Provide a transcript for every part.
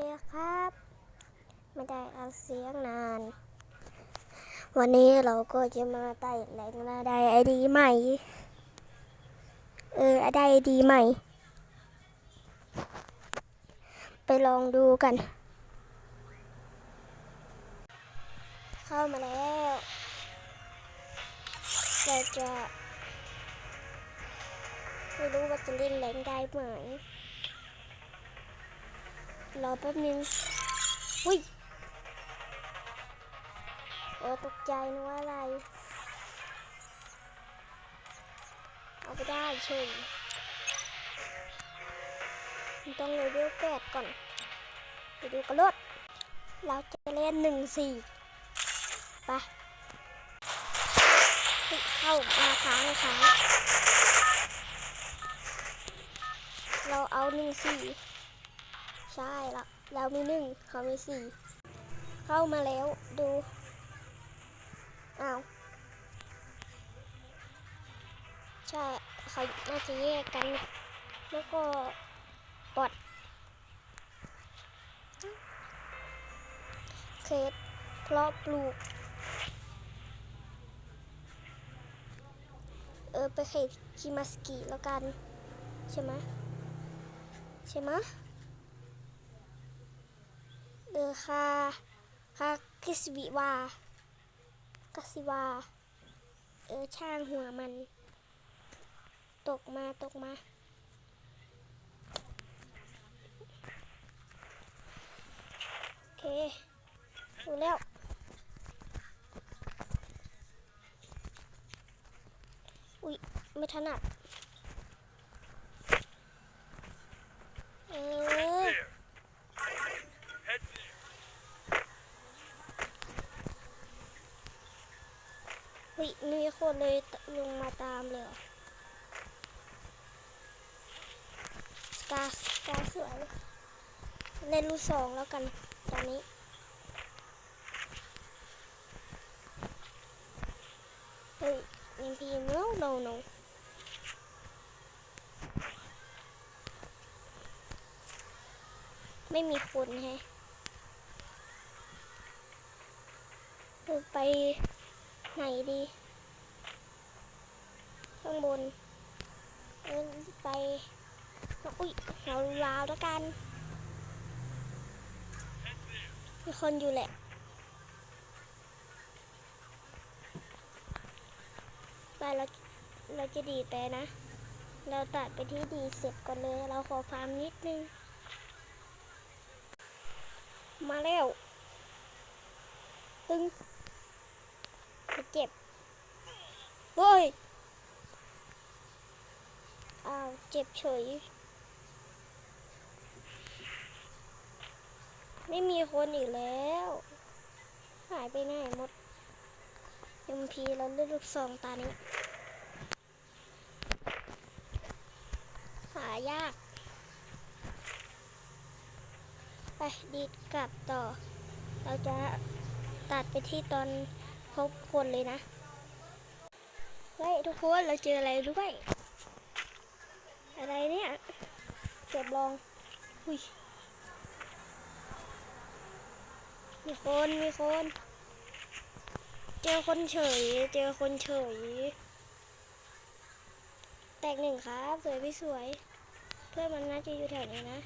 เดีครับ ไม่ได้เอาเสียงนาน วันนี้เราก็จะมาไต่แหล่งมาได้ไอดีใหม่ เออได้ไอดีใหม่ ไปลองดูกัน เข้ามาแล้วเราจะ ไม่รู้ว่าจะเล่นแรงได้ไหม รอแป๊บนึงอุ้ยเออตกใจนึกว่าอะไร เอาไปได้เฉยมันต้องเลเวลแปดก่อน ไปดูกระโดดเราจะเล่นหนึ่งสี่ไปเฮ้ยเข้ามาค้างค้างเราเอาหนึ่งสี่ ใช่และเรามีหนึ่งเขามีสี่เข้ามาแล้วดูอ้าวใช่เขาน่าจะแยกกัน แล้วก็ปอดเคสเพราะปลูก เออ ไปเขตคิมาสกิแล้วกัน ใช่ไหมใช่ไหม เดอคาคาคิสวิวากสิวา เออช่างหัวมัน ตกมาตกมา โอเคดูแล้วอุ๊ยไม่ถนัด เออ เฮ้ยมีคน เลยลงมาตามเลยสกาสกาสวยเล่นลูกสองแล้วกันตอนนี้เฮ้ยยังพี no no no ไม่มีคนแฮะไปไหนดี ข้างบนไปอุ้ยเราลาวแล้วกันมีคนอยู่แหละไปเราเราจะดีไปนะ เราตัดไปที่ดีเสร็จก่อนเลย เราขอฟาร์มนิดนึง มาแล้วตึงเจ็บเฮ้ย อ้าวเจ็บเฉย ไม่มีคนอีกแล้ว หายไปไหนหมดยมพีแล้วเลือกลูกซองตานี้ หายาก ไปดีดกลับต่อ เราจะตัดไปที่ตอนพบคนเลยนะ เฮ้ย ทุกคนเราเจออะไรรู้ไหมอะไรเนี่ย บลอง อุ้ย มีคน มีคน เจอคนเฉย เจอคนเฉย แตกหนึ่งครับ สวยไม่สวย เพื่อนมันน่าจะอยู่แถวนี้นะ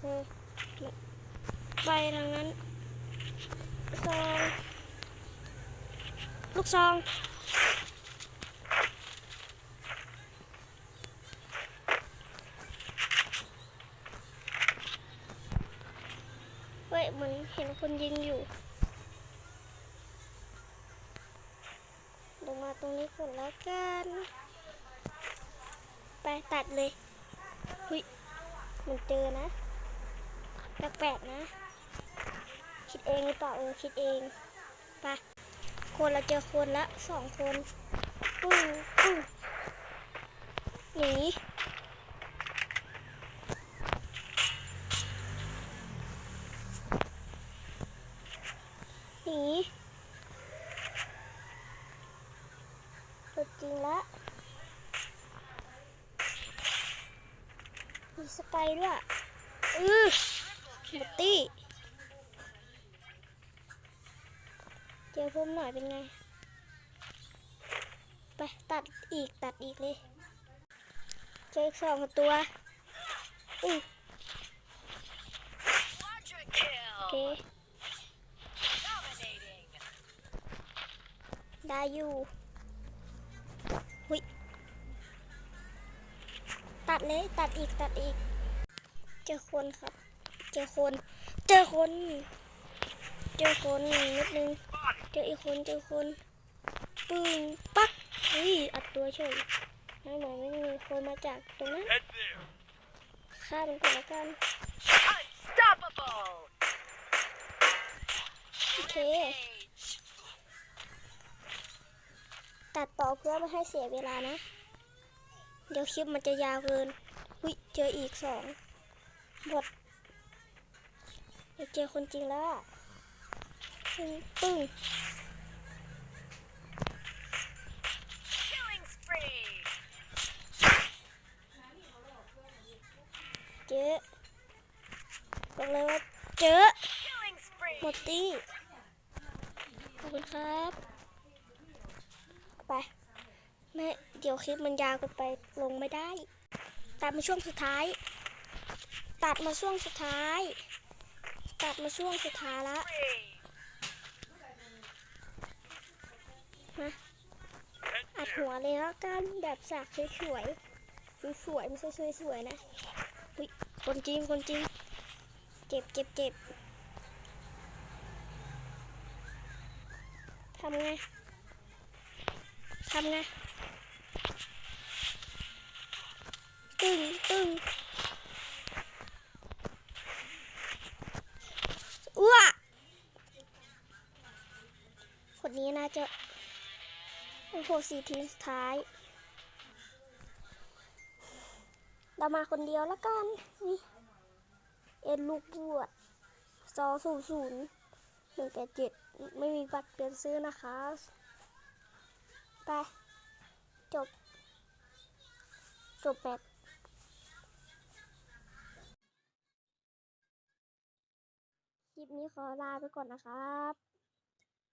เออไปทางนั้นซองลูกซอง เฮ้ย เห็นคนยิงอยู่ลงมาตรงนี้ก่อนแล้วกัน ไปตัดเลยหุยมันเจอนะ แปลกๆนะ คิดเองหรือเปล่าเออคิดเองไปคนเราเจอคนละสองคนปุ้งปุ้งหนีตัวจริงละมี สไปด้วยอือหมดตี้ เจอผมหน่อยเป็นไง ไปตัดอีกตัดอีกเลย เจออีกสองตัวอุ้ย Quadra โอเค kill. Dominating. ได้อยู่ ตัดเลยตัดอีกตัดอีก เจอคนครับ เจอคน เจอคน เจอคนนิดนึง เจออีกคนเจอคนปึ้งปักเฮ้ยอัดตัวเฉยไม่เหมือนไม่มีคนมาจากตรงนั้น Head there. ฆ่ามันก่อนละกัน Unstoppable. โอเค Age. ตัดต่อเพื่อไม่ให้เสียเวลานะ เดี๋ยวคลิปมันจะยาวเกินอุ้ยเจออีกสองหมดเดี๋ยวเจอคนจริงแล้วอะปึ้งปึ้ง Killing spree. เจอบอกเลยว่าเจอ Killing spree. หมดตีขอบคุณครับไป ม่เดี๋ยวคลิปมันยาวกินไปลงไม่ได้ ตัดมาช่วงสุดท้าย ตัดมาช่วงสุดท้าย ตัดมาช่วงสุดท้ายละมาอัดหัวเลยแล้วกันแบบสากสวยๆสวยๆไม่ใช่สวยๆนะอุ๊ยคนจริงคนจริงเจ็บเจ็บเจ็บทำไงทำไงตึงตึง อ้วคนนี้น่าจะโอ้โหสี่ทีมสุดท้าย เรามาคนเดียวแล้วกัน นี่เอ็นลูกบวดซองศูนย์ศูนย์หนึ่งแปดเจ็ดไม่มีบัตรเปลี่ยนซื้อนะคะ ไป จบ จบแมตช์คลิ ปนี้ขอลาไปก่อนนะครับ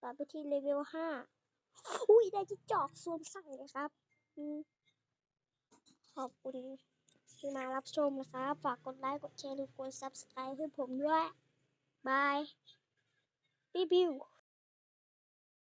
ต่อไปที่เลเวลห้าอุ้ยได้จิจอกสวมใส่เลยครับ ขอบคุณที่มารับชมนะครับ ฝากกดไลค์ กดแชร์หรือกด subscribe ให้ผมด้วย บาย บิวบิว